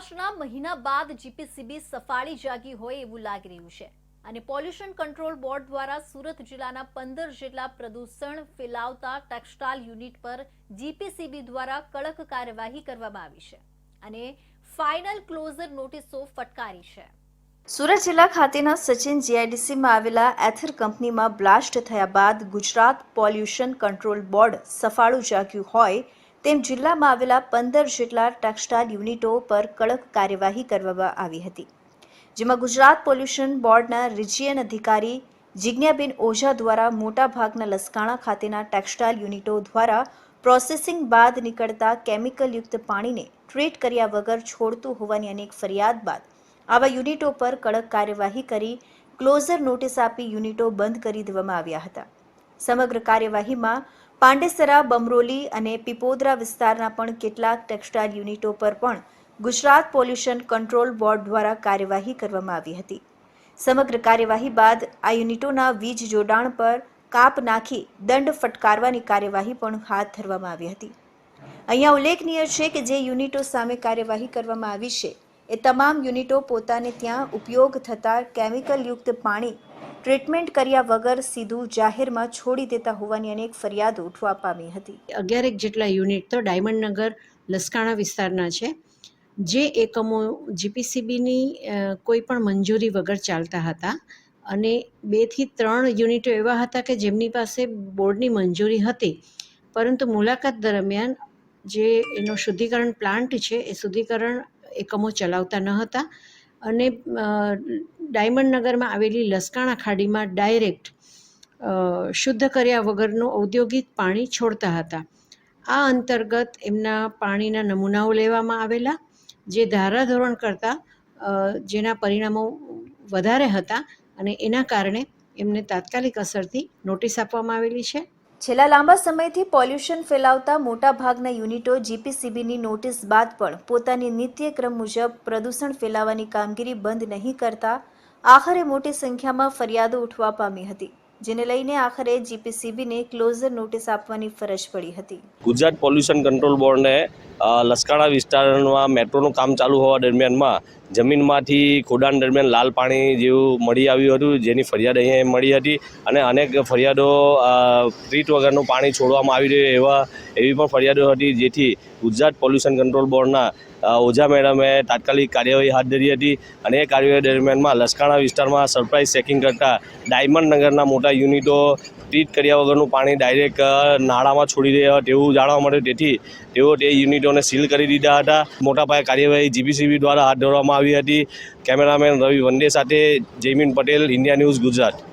સૌરાષ્ટ્રના મહિના બાદ જીપીસીબી સફાળી જાગી હોય એવું લાગી રહ્યું છે. અને પોલ્યુશન કંટ્રોલ બોર્ડ દ્વારા સુરત જિલ્લાના પંદર જેટલા પ્રદૂષણ ફેલાવતા ટેક્સટાઇલ યુનિટ પર જીપીસીબી દ્વારા કડક કાર્યવાહી કરવામાં આવી છે અને ફાઇનલ ક્લોઝર નોટિસો ફટકારી છે. સુરત જિલ્લા ખાતેના સચિન જીઆઈડીસીમાં આવેલા એથર કંપનીમાં બ્લાસ્ટ થયા બાદ ગુજરાત પોલ્યુશન કંટ્રોલ બોર્ડ સફાળું જાગ્યું હોય તેમ જિલ્લામાં આવેલા પંદર જેટલા ટેક્સટાઇલ યુનિટો પર કડક કાર્યવાહી કરવામાં આવી હતી, જેમાં ગુજરાત પોલ્યુશન બોર્ડના રિજિયન અધિકારી જિજ્ઞાબેન ઓઝા દ્વારા મોટાભાગના લસકાણા ખાતેના ટેક્સટાઇલ યુનિટો દ્વારા પ્રોસેસિંગ બાદ નીકળતા કેમિકલયુક્ત પાણીને ટ્રીટ કર્યા વગર છોડતું હોવાની અનેક ફરિયાદ બાદ આવા યુનિટો પર કડક કાર્યવાહી કરી ક્લોઝર નોટિસ આપી યુનિટો બંધ કરી દેવામાં આવ્યા હતા. સમગ્ર કાર્યવાહીમાં પાંડેસરા, બમરોલી અને પીપોદરા વિસ્તારના પણ કેટલાક ટેક્સટાઇલ યુનિટો પર પણ ગુજરાત પોલ્યુશન કંટ્રોલ બોર્ડ દ્વારા કાર્યવાહી કરવામાં આવી હતી. સમગ્ર કાર્યવાહી બાદ આ યુનિટોના વીજ જોડાણ પર કાપ નાખી દંડ ફટકારવાની કાર્યવાહી પણ હાથ ધરવામાં આવી હતી. અહીંયા ઉલ્લેખનીય છે કે જે યુનિટો સામે કાર્યવાહી કરવામાં આવી છે, એ તમામ યુનિટો પોતાને ત્યાં ઉપયોગ થતા કેમિકલયુક્ત પાણી ટ્રીટમેન્ટ કર્યા વગર સીધું જાહેરમાં છોડી દેતા હોવાની અનેક ફરિયાદ ઉઠવા પામી હતી. અગિયારેક જેટલા યુનિટ તો ડાયમંડનગર લસકાણા વિસ્તારના છે. જે એકમો જીપીસીબીની કોઈ પણ મંજૂરી વગર ચાલતા હતા અને બેથી ત્રણ યુનિટો એવા હતા કે જેમની પાસે બોર્ડની મંજૂરી હતી. પરંતુ મુલાકાત દરમિયાન જે એનો શુદ્ધિકરણ પ્લાન્ટ છે, એ શુદ્ધિકરણ એકમો ચલાવતા ન હતા અને ડાયમંડ નગરમાં આવેલી લસકાણા ખાડીમાં ડાયરેક્ટ શુદ્ધ કર્યા વગરનું ઔદ્યોગિક પાણી છોડતા હતા. આ અંતર્ગત એમના પાણીના નમૂનાઓ લેવામાં આવેલા, જે ધારાધોરણ કરતાં જેના પરિણામો વધારે હતા અને એના કારણે એમને તાત્કાલિક અસરથી નોટિસ આપવામાં આવેલી છે. છેલ્લા લાંબા સમયથી પોલ્યુશન ફેલાવતા મોટાભાગના યુનિટો જીપીસીબીની નોટિસ બાદ પણ પોતાની નિત્યક્રમ મુજબ પ્રદૂષણ ફેલાવવાની કામગીરી બંધ નહીં કરતા આખરે મોટી સંખ્યામાં ફરિયાદો ઉઠવા પામી હતી, જેને લઈને આખરે જીપીસીબીને ક્લોઝર નોટિસ આપવાની ફરજ પડી હતી. ગુજરાત પોલ્યુશન કંટ્રોલ બોર્ડને લસકાણા વિસ્તારમાં મેટ્રોનું કામ ચાલુ હોવા દરમિયાનમાં જમીનમાંથી ખોડાણ દરમિયાન લાલ પાણી જેવું મળી આવ્યું હતું, જેની ફરિયાદ અહીંયા મળી હતી અને અનેક ફરિયાદો ટ્રીટ વગરનું પાણી છોડવામાં આવી રહ્યું એવા, એવી પણ ફરિયાદો હતી, જેથી ગુજરાત પોલ્યુશન કંટ્રોલ બોર્ડના ઓઝા મેડમે તાત્કાલિક કાર્યવાહી હાથ ધરી હતી અને એ કાર્યવાહી દરમિયાનમાં લસકાણા વિસ્તારમાં સરપ્રાઇઝ ચેકિંગ કરતા ડાયમંડ નગરના મોટા યુનિટો ટ્રીટ કર્યા વગરનું પાણી ડાયરેક્ટ નાળામાં છોડી રહ્યા તેવું જાણવા મળ્યું તેથી તેઓ તે યુનિટોને સીલ કરી દીધા હતા. મોટા પાયે કાર્યવાહી જીબીસીબી દ્વારા હાથ ધરવામાં આવી હતી. કેમેરામેન રવિ વંડે સાથે જયમીન પટેલ ઇન્ડિયા ન્યૂઝ ગુજરાત.